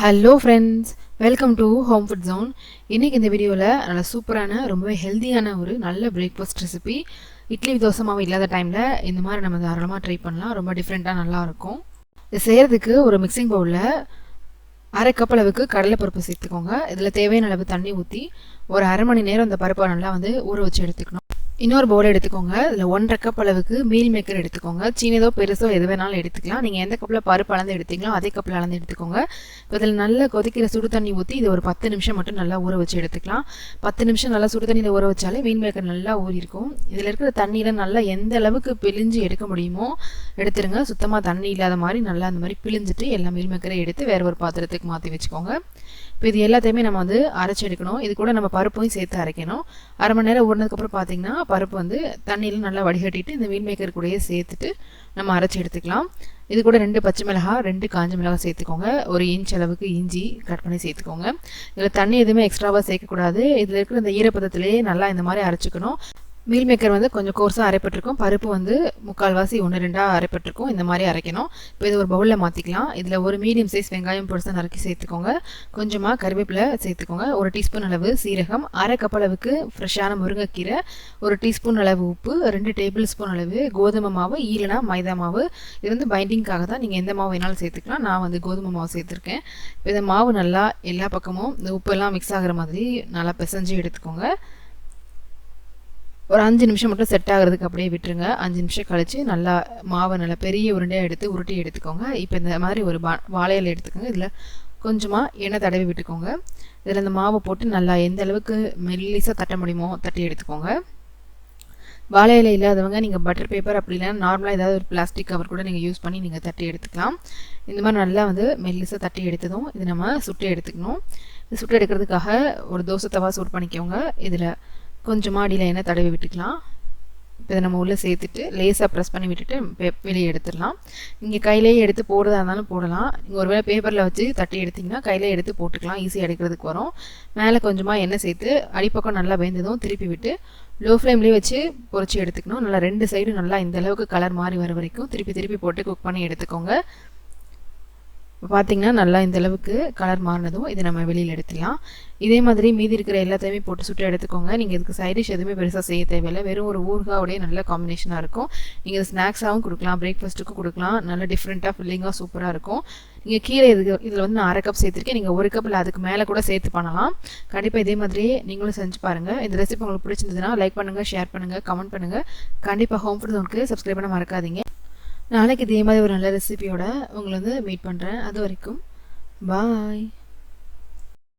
Hello friends welcome to home food zone இன்றைக்கி இந்த வீடியோவில் நல்ல சூப்பரான ரொம்பவே ஹெல்த்தியான ஒரு நல்ல பிரேக்ஃபாஸ்ட் ரெசிபி இட்லி தோசை மாவு இல்லாத டைமில் இந்த மாதிரி நம்ம தாராளமாக ட்ரை பண்ணலாம். ரொம்ப டிஃப்ரெண்ட்டாக நல்லாயிருக்கும் இது செய்கிறதுக்கு ஒரு மிக்சிங் பவுலில் அரை கப் அளவுக்கு கடலைப்பருப்பு சேர்த்துக்கோங்க. இதில் தேவையான அளவு தண்ணி ஊற்றி ஒரு அரை மணி நேரம் அந்த பருப்பை நல்லா வந்து ஊற வச்சு எடுத்துக்கணும். இன்னொரு பவுல் எடுத்துக்கோங்க. இதில் ஒன்றரை கப் அளவுக்கு மீல் மேக்கர் எடுத்துக்கோங்க. சின்னதோ பெருசோ எது வேணாலும் எடுத்துக்கலாம். நீங்கள் எந்த கப்பில் பருப்பு அளந்து எடுத்தீங்களோ அதே கப்பில் அளந்து எடுத்துக்கோங்க. இப்போ இதில் நல்லா கொதிக்கிற சுடு தண்ணி ஊற்றி இது ஒரு பத்து நிமிஷம் மட்டும் நல்லா ஊற வச்சு எடுத்துக்கலாம். பத்து நிமிஷம் நல்லா சுடு தண்ணியில் ஊற வச்சாலே மீல் மேக்கர் நல்லா ஊறியிருக்கும். இதில் இருக்கிற தண்ணியில் நல்லா எந்த அளவுக்கு பிழிஞ்சு எடுக்க முடியுமோ எடுத்துருங்க. சுத்தமாக தண்ணி இல்லாத மாதிரி நல்லா அந்த மாதிரி பிழிஞ்சிட்டு எல்லா மீல் மேக்கரை எடுத்து வேறு ஒரு பாத்திரத்துக்கு மாற்றி வச்சுக்கோங்க. இப்போ இது எல்லாத்தையுமே நம்ம வந்து அரைச்சி எடுக்கணும். இது கூட நம்ம பருப்பையும் சேர்த்து அரைக்கணும். அரை மணி நேரம் ஊறினதுக்கப்புறம் பார்த்தீங்கன்னா பருப்பு வந்து தண்ணியில் நல்லா வடிகட்டிட்டு இந்த மீன்மேக்கர் கூடயே சேர்த்துட்டு நம்ம அரைச்சி எடுத்துக்கலாம். இது கூட ரெண்டு பச்சை மிளகாய் ரெண்டு காஞ்ச மிளகாய் சேர்த்துக்கோங்க. ஒரு இன்ச் அளவுக்கு இஞ்சி கட் பண்ணி சேர்த்துக்கோங்க. இதில் தண்ணி எதுவுமே எக்ஸ்ட்ராவாக சேர்க்கக்கூடாது. இதில் இருக்கிற இந்த ஈரப்பதத்திலேயே நல்லா இந்த மாதிரி அரைச்சிக்கணும். மீல் மேக்கர் வந்து கொஞ்சம் கோர்ஸாக அரைப்பட்டிருக்கும். பருப்பு வந்து முக்கால்வாசி ஒன்று ரெண்டாக அரைப்பட்டிருக்கும். இந்த மாதிரி அரைக்கணும். இப்போ இது ஒரு பவுலில் மாற்றிக்கலாம் இதில் ஒரு மீடியம் சைஸ் வெங்காயம் பொருசாக நறுக்கி சேர்த்துக்கோங்க. கொஞ்சமாக கருவேப்பிலை சேர்த்துக்கோங்க. ஒரு டீஸ்பூன் அளவு சீரகம் அரை கப் அளவுக்கு ஃப்ரெஷ்ஷான முருங்கைக்கீரை ஒரு டீஸ்பூன் அளவு உப்பு ரெண்டு டேபிள் ஸ்பூன் அளவு கோதுமை மாவு ஈலனா மைதா மாவு. இது வந்து பைண்டிங்காக தான். நீங்கள் எந்த மாவு வேணாலும் சேர்த்துக்கலாம். நான் வந்து கோதுமை மாவு சேர்த்துருக்கேன். இப்போ இந்த மாவு நல்லா எல்லா பக்கமும் இந்த உப்பெல்லாம் மிக்ஸ் ஆகிற மாதிரி நல்லா பிசைஞ்சு எடுத்துக்கோங்க. ஒரு அஞ்சு நிமிஷம் மட்டும் செட் ஆகிறதுக்கு அப்படியே விட்டுருங்க. அஞ்சு நிமிஷம் கழித்து நல்லா மாவை நல்லா பெரிய உருண்டையாக எடுத்து உருட்டி எடுத்துக்கோங்க. இப்போ இந்த மாதிரி ஒரு பா வாழையில் எடுத்துக்கோங்க. இதில் கொஞ்சமாக எண்ணெய் தடவி விட்டுக்கோங்க. இதில் இந்த மாவை போட்டு நல்லா எந்த அளவுக்கு மெல்லிஸாக தட்ட முடியுமோ தட்டி எடுத்துக்கோங்க. வாழை இலை இல்லாதவங்க நீங்கள் பட்டர் பேப்பர் அப்படி இல்லைன்னா நார்மலாக ஏதாவது ஒரு பிளாஸ்டிக் கவர் கூட நீங்கள் யூஸ் பண்ணி நீங்கள் தட்டி எடுத்துக்கலாம். இந்த மாதிரி நல்லா வந்து மெல்லிசாக தட்டி எடுத்ததும் இது நம்ம சுட்டு எடுத்துக்கணும். இது சுட்டு எடுக்கிறதுக்காக ஒரு தோசை தவா சூட் பண்ணிக்கோங்க. இதில் கொஞ்சமாக அடியில் எண்ணெய் தடவி விட்டுக்கலாம். இப்போ இதை நம்ம உள்ளே சேர்த்துட்டு லேஸாக ப்ரெஸ் பண்ணி விட்டுட்டு வெளியே எடுத்துடலாம். நீங்கள் கையிலேயே எடுத்து போடுறதா இருந்தாலும் போடலாம். நீங்கள் ஒரு வேளை பேப்பரில் வச்சு தட்டி எடுத்திங்கன்னா கையிலே எடுத்து போட்டுக்கலாம். ஈஸியாக எடுக்கிறதுக்கு வரும். மேலே கொஞ்சமாக எண்ணெய் சேர்த்து அடிப்பக்கம் நல்லா பயந்ததும் திருப்பி விட்டு லோ ஃப்ளேம்லேயே வச்சு பொறிச்சு எடுத்துக்கணும். நல்லா ரெண்டு சைடும் நல்லா இந்த அளவுக்கு கலர் மாறி வர வரைக்கும் திருப்பி திருப்பி போட்டு குக் பண்ணி எடுத்துக்கோங்க. இப்போ பார்த்தீங்கன்னா நல்லா இந்த அளவுக்கு கலர் மாறினதும் இதை நம்ம வெளியில் எடுத்துடலாம். இதே மாதிரி மீதி இருக்கிற எல்லாத்தையுமே போட்டு சுட்டு எடுத்துக்கோங்க. நீங்கள் இதுக்கு சைடிஷ் எதுவுமே பெருசாக செய்ய தேவையில்லை. வெறும் ஒரு ஊர்காவுடைய நல்ல காம்பினேஷனாக இருக்கும். நீங்கள் இது ஸ்நாக்ஸாகவும் கொடுக்கலாம். பிரேக்ஃபாஸ்ட்டுக்கும் கொடுக்கலாம். நல்ல டிஃப்ரெண்ட்டாக ஃபில்லிங்காக சூப்பராக இருக்கும். நீங்கள் கீரை இதுக்கு இதில் வந்து நான் அரை கப் சேர்த்துருக்கேன். நீங்கள் ஒரு கப்பில் அதுக்கு மேலே கூட சேர்த்து பண்ணலாம். கண்டிப்பாக இதே மாதிரியே நீங்களும் செஞ்சு பாருங்கள் இந்த ரெசிபி உங்களுக்கு பிடிச்சிருந்ததுன்னா லைக் பண்ணுங்கள் ஷேர் பண்ணுங்கள் கமெண்ட் பண்ணுங்கள் கண்டிப்பாக ஹோம் ஃபுட் உங்களுக்கு சப்ஸ்கிரைப் பண்ண மறக்காதீங்க. நாளைக்கு இதே மாதிரி ஒரு நல்ல ரெசிபியோட உங்களை வந்து மீட் பண்ணுறேன் அது வரைக்கும் பாய்